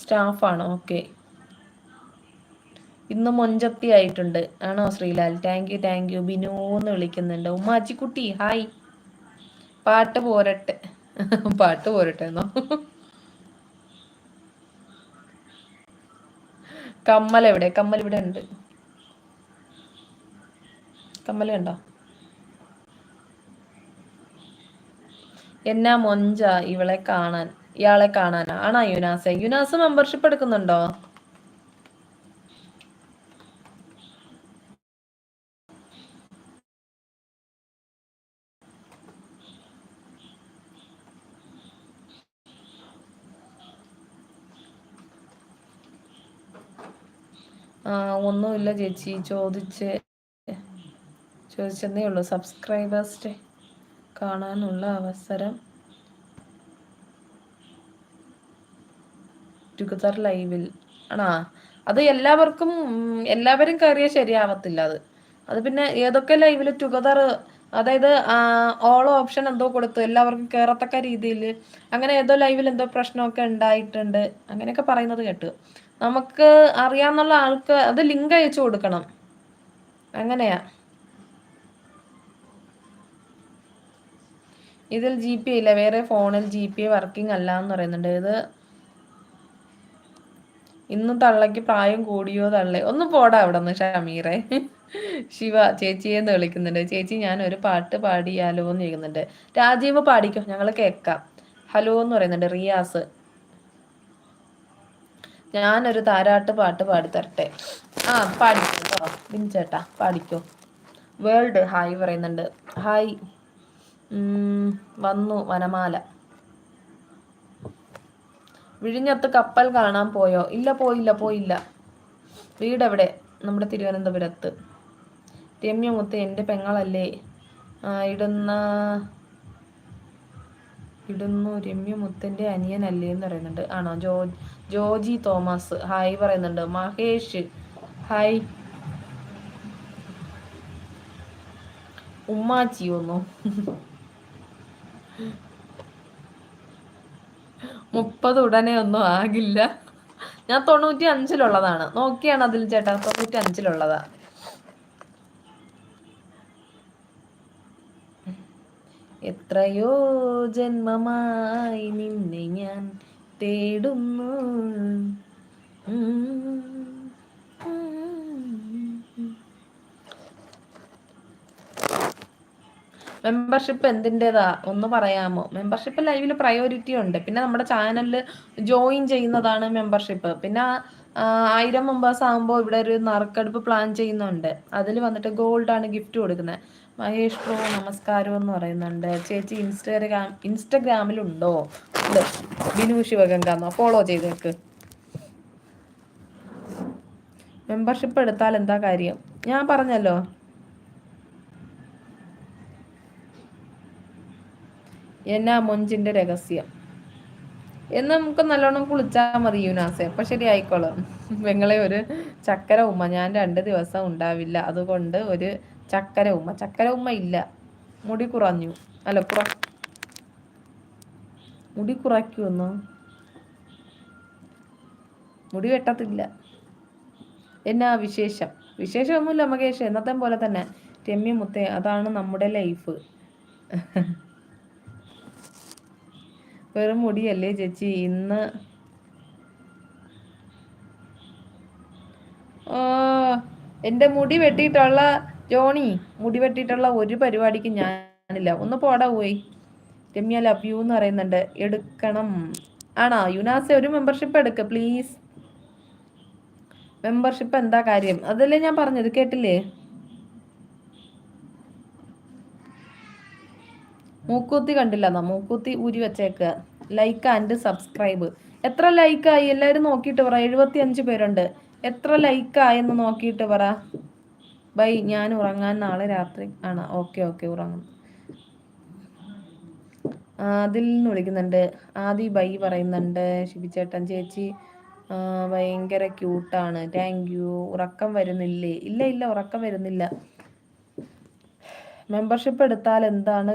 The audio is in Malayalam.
സ്റ്റാഫാണ് ഓക്കെ. ഇന്ന് മൊഞ്ചത്തി ആയിട്ടുണ്ട്. ആണോ Sreelal? Thank you thank you Binu എന്ന് വിളിക്കുന്നുണ്ട്. ഉമ്മാച്ചിക്കുട്ടി ഹായ് പാട്ട് പോരട്ടെ. പാട്ട് പോരട്ടെ എന്നോ? കമ്മൽ എവിടെ? കമ്മൽ ഇവിടെ ഉണ്ട്. കമ്മൽ കണ്ടോ? എന്നാ മൊഞ്ച ഇവളെ കാണാൻ ഇയാളെ കാണാനാ? ആണാ യുനാസെ? യുനാസ് മെമ്പർഷിപ്പ് എടുക്കുന്നുണ്ടോ? ആ ഒന്നുമില്ല ചേച്ചി. ചോദിച്ച് ചോദിച്ചെന്നേ ഉള്ളൂ. സബ്സ്ക്രൈബേഴ്സ് കാണാനുള്ള അവസരം. ടുഗദർ ലൈവിൽ ആണാ? അത് എല്ലാവർക്കും എല്ലാവരും കയറിയാൽ ശരിയാവത്തില്ല അത്. അത് പിന്നെ ഏതൊക്കെ ലൈവിൽ ടുഗദർ അതായത് ഓൾ ഓപ്ഷൻ എന്തോ കൊടുത്തു. എല്ലാവർക്കും കയറത്തക്ക രീതിയിൽ. അങ്ങനെ ഏതോ ലൈവിൽ എന്തോ പ്രശ്നമൊക്കെ ഉണ്ടായിട്ടുണ്ട്. അങ്ങനെയൊക്കെ പറയുന്നത് കേട്ടു. നമുക്ക് അറിയാന്നുള്ള ആൾക്ക് അത് ലിങ്ക് അയച്ചു കൊടുക്കണം. അങ്ങനെയാ. ഇതിൽ ജി പി ഇല്ല. വേറെ ഫോണിൽ ജി പി വർക്കിംഗ് അല്ല എന്ന് പറയുന്നുണ്ട്. ഇത് ഇന്ന് തള്ളയ്ക്ക് പ്രായം കൂടിയോ തള്ളേ. ഒന്ന് പോടാ അവിടെ നിന്ന് ഷമീറെ. ശിവ ചേച്ചിയെന്ന് വിളിക്കുന്നുണ്ട്. ചേച്ചി ഞാൻ ഒരു പാട്ട് പാടിയാലോ എന്ന് ചോദിക്കുന്നുണ്ട്. രാജീവ് പാടിക്കോ? ഞങ്ങൾ കേൾക്കാം. ഹലോ എന്ന് പറയുന്നുണ്ട് റിയാസ്. ഞാനൊരു താരാട്ട് പാട്ട് പാടിത്തരട്ടെ. ആ പാടിക്കോ. ബിൻചേട്ടാ പാടിക്കോ. വേൾഡ് ഹായ് പറയുന്നുണ്ട്. ഹായ്. വന്നു വനമാല. വിഴിഞ്ഞത്ത് കപ്പൽ കാണാൻ പോയോ? ഇല്ല പോയില്ല പോയില്ല. വീടെവിടെ? നമ്മുടെ തിരുവനന്തപുരത്ത്. രമ്യമുത്ത് എന്റെ പെങ്ങളല്ലേ? ഇടുന്ന ഇടുന്നു രമ്യമുത്തന്റെ അനിയനല്ലേ എന്ന് പറയുന്നുണ്ട്. ആണോ? ജോ ജോജി തോമസ്. ഹായ് പറയുന്നുണ്ട്. മഹേഷ് ഹായ്. ഉമ്മാച്ചി ഒന്നു മുപ്പത് ഉടനെ ഒന്നും ആകില്ല. ഞാൻ തൊണ്ണൂറ്റി അഞ്ചിലുള്ളതാണ് നോക്കിയാണ് അതിൽ ചേട്ടാ തൊണ്ണൂറ്റി അഞ്ചിലുള്ളതാ എത്രയോ ജന്മമായി നിന്നെ ഞാൻ തേടുന്നു. മെമ്പർഷിപ്പ് എന്തിന്റെതാ ഒന്ന് പറയാമോ? മെമ്പർഷിപ്പ് ലൈവിൽ പ്രയോറിറ്റി ഉണ്ട്. പിന്നെ നമ്മുടെ ചാനലിൽ ജോയിൻ ചെയ്യുന്നതാണ് മെമ്പർഷിപ്പ് പിന്നെ ആയിരം മെമ്പേഴ്സ് ആകുമ്പോൾ ഇവിടെ ഒരു നറുക്കെടുപ്പ് പ്ലാൻ ചെയ്യുന്നുണ്ട്. അതിൽ വന്നിട്ട് ഗോൾഡ് ആണ് ഗിഫ്റ്റ് കൊടുക്കുന്നത്. മഹേഷ് പ്രോ നമസ്കാരം എന്ന് പറയുന്നുണ്ട്. ചേച്ചി ഇൻസ്റ്റാഗ്രാം ഇൻസ്റ്റഗ്രാമിലുണ്ടോ ഉണ്ട്? ബിനു ശിവഗംഗ ഫോളോ ചെയ്തേക്ക്. മെമ്പർഷിപ്പ് എടുത്താൽ എന്താ കാര്യം? ഞാൻ പറഞ്ഞല്ലോ. എന്നാ മൊഞ്ചിന്റെ രഹസ്യം? എന്ന് നമുക്ക് നല്ലോണം കുളിച്ചാൽ മതി യുനാസെ. അപ്പൊ ശരി പെങ്ങളെ ഒരു ചക്കര ഉമ്മ. ഞാൻ രണ്ട് ദിവസം ഉണ്ടാവില്ല. അതുകൊണ്ട് ഒരു ചക്കര ഉമ്മ. ചക്കര ഉമ്മ ഇല്ല. മുടി കുറഞ്ഞു. അല്ല കുറ മുടി കുറയ്ക്കുമെന്നോ മുടി വെട്ടത്തില്ല. എന്നാ വിശേഷം? വിശേഷമൊന്നുമില്ല മകേഷ്. എന്നത്തെ പോലെ തന്നെ രമ്യ മുത്തേ അതാണ് നമ്മുടെ ലൈഫ്. വെറും മുടിയല്ലേ ചേച്ചി? ഇന്ന് ഓ എന്റെ മുടി വെട്ടിയിട്ടുള്ള ജോണി മുടി വെട്ടിയിട്ടുള്ള ഒരു പരിപാടിക്ക് ഞാനില്ല. ഒന്ന് പോടാ പോയി. രമ്യ ലവ് യു എന്ന് പറയുന്നുണ്ട്. എടുക്കണം. ആണോ? യുനാസെ ഒരു മെമ്പർഷിപ്പ് എടുക്ക പ്ലീസ് മെമ്പർഷിപ്പ് എന്താ കാര്യം? അതല്ലേ ഞാൻ പറഞ്ഞത് കേട്ടില്ലേ? മൂക്കൂത്തി കണ്ടില്ല മൂക്കൂത്തി ഊരി വെച്ചേക്കുക ലൈക്ക് ആൻഡ് സബ്സ്ക്രൈബ് എത്ര ലൈക്കായി എല്ലാവരും നോക്കിയിട്ട് പറ. എഴുപത്തി അഞ്ച് പേരുണ്ട്. എത്ര ലൈക്കായെന്ന് നോക്കിയിട്ട് പറ. ബൈ ഞാൻ ഉറങ്ങാൻ നാളെ രാത്രി ആണ്. ഓക്കെ ഓക്കെ ഉറങ്ങും. അതിൽ നിന്ന് വിളിക്കുന്നുണ്ട്. ആദി ബൈ പറയുന്നുണ്ട്. ശിബിച്ചേട്ടൻ ചേച്ചി ഭയങ്കര ക്യൂട്ടാണ് താങ്ക് യു ഉറക്കം വരുന്നില്ലേ? ഇല്ല ഇല്ല ഉറക്കം വരുന്നില്ല. മെമ്പർഷിപ്പ് എടുത്താൽ എന്താണ്